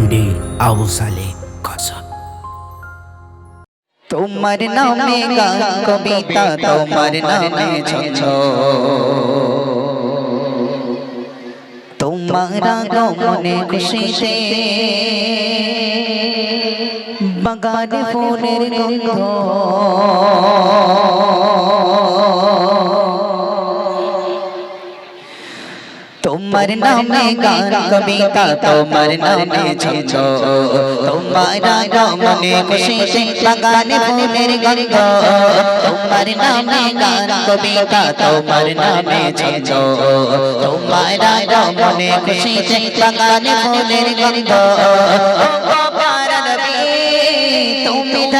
MD Abu সালে কসম। তোমার নামে গান, কবিতা, তোমার নামে ছন্দ তোমার আগমনে খুশিতে বাগানে ফুলের গন্ধ। তোমার নামে গান কবিতা তোমার নামে ছন্দ তোমার আগমনে খুশিতে লাগানে ফুলের গন্ধ তোমার নামে গান কবিতা তোমার নামে ছন্দ তোমার আগমনে খুশিতে লাগানে ফুলের গন্ধ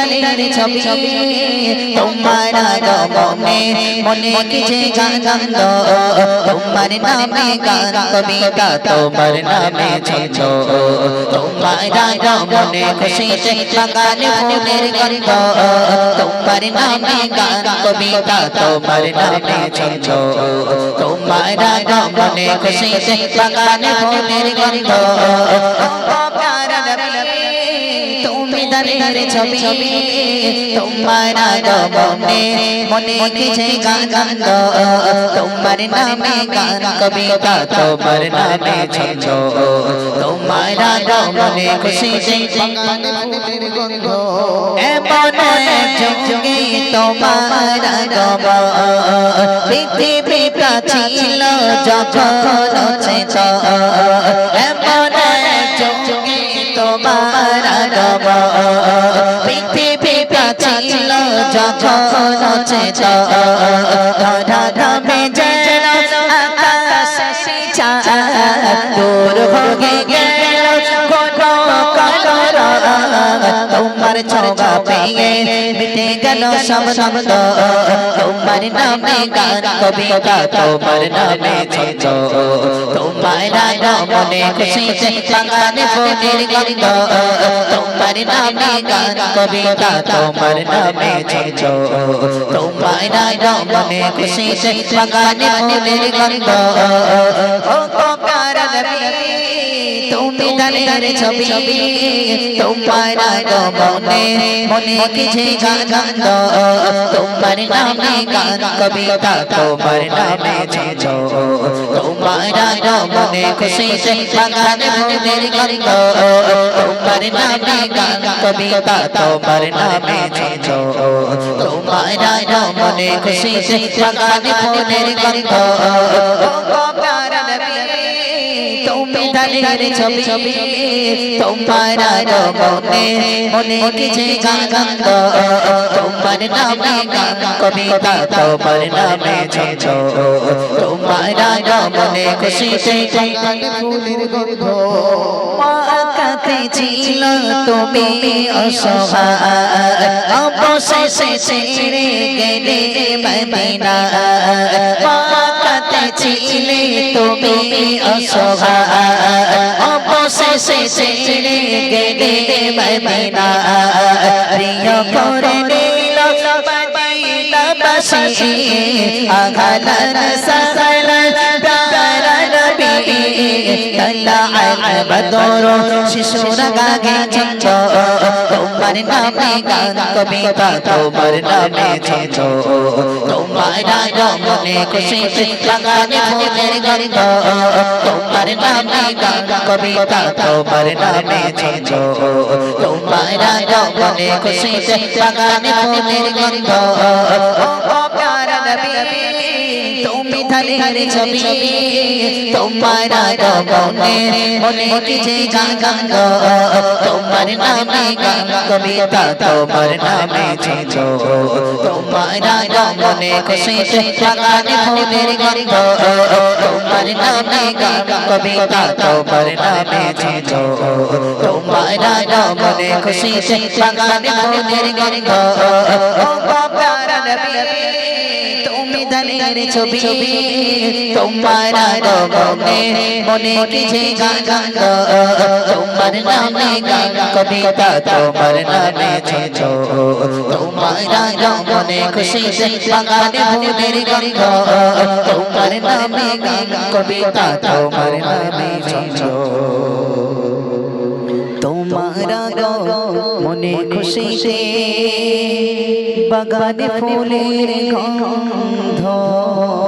ধানের ছবি। তোমার আগমনে মনে কিছু গান তোমার নামে গান কবিতা, তোমার নামে ছন্দ। তোমার আগমনে খুশিতে বাগানে ফুলের গন্ধ। তোমার নামে গান কবিতা, তোমার নামে ছন্দ। তোমার আগমনে খুশিতে বাগানে ফুলের গন্ধ। তুমি দানের ছবি, তোমার আগমনে মনে কিছু গান তোমার নামে গান কবিতা, তোমার নামে ছন্দ। তোমার আগমনে খুশি এমন যুগে তোমার আগমন। পৃথিবী প্রাচীল যখন এমন যুগে তোমার আগমন পৃথিবী প্রাচীল যখন চেত ধরা যেন আকাশ দূর হয়ে গেল। তোমার ছোগা পেয়ে মিটে গেল সব শব্দ তোমার নামে গান কবিতা তোমার নামে ছন্দ তোমার নামে খুশিতে বাগানে ফুলের গন্ধ তোমার নামে গান কবিতা তোমার নামে ছন্দ তোমার নামে খুশিতে বাগানে ফুলের গন্ধ ও নবী তুমি দানের ছবি, তোমার আগমনে মনে কিছু গান তোমার নামে গান, কবিতা, তোমার নামে ছন্দ তোমার আগমনে খুশিতে বাগানে ফুলের গন্ধ। তোমার নামে গান, কবিতা, তোমার নামে ছন্দ তোমার আগমনে খুশিতে বাগানে ফুলের গন্ধ। তুমি দানের ছবি তোমার আগমনে। মনে কিছু গান তোমার নামে কবিতা, তোমার নামে ছন্দ। তোমার আগমনে খুশিতে ফুলের গন্ধ। কাতে ছিল তুমি অসহায়। অবশেষে ছেড়ে গেলে মদিনা ছিলে তুমি অসহায় অবশেষে ছেড়ে গেলে মদিনা। প্রিয় করে নিল মদিনাবাসী আঘালান সালান প্যারা নবী। তলা আল তোমার নামে গান কবিতা তোমার নামে ছন্দ তোমার আগমনে খুশিতে বাগানে ফুলের গন্ধ তোমার নামে গান কবিতা তোমার নামে ছন্দ তোমার নামে খুশিতে বাগানে ফুলের গন্ধ ধানের ছবি, তোমার আগমনে মনে কিছু গান তোমার নামে গান কবিতা তোমার নামে ছন্দ তোমার আগমনে খুশিতে বাগানে ফুলের গন্ধ, তোমার নামে গান কবিতা তোমার নামে ছন্দ তোমার আগমনে খুশিতে বাগানে ফুলের তুমি দানের ছবি তোমার আগমনে মনে কিছু গান তোমার নামে গান কবিতা তোমার নামে ছন্দ। তোমার আগমনে খুশিতে বাগানে ফুলের গন্ধ। তোমার নামে গান কবিতা তোমার নামে ছন্দ। মনে খুশিতে বাগানে ফুলের গন্ধ। 头。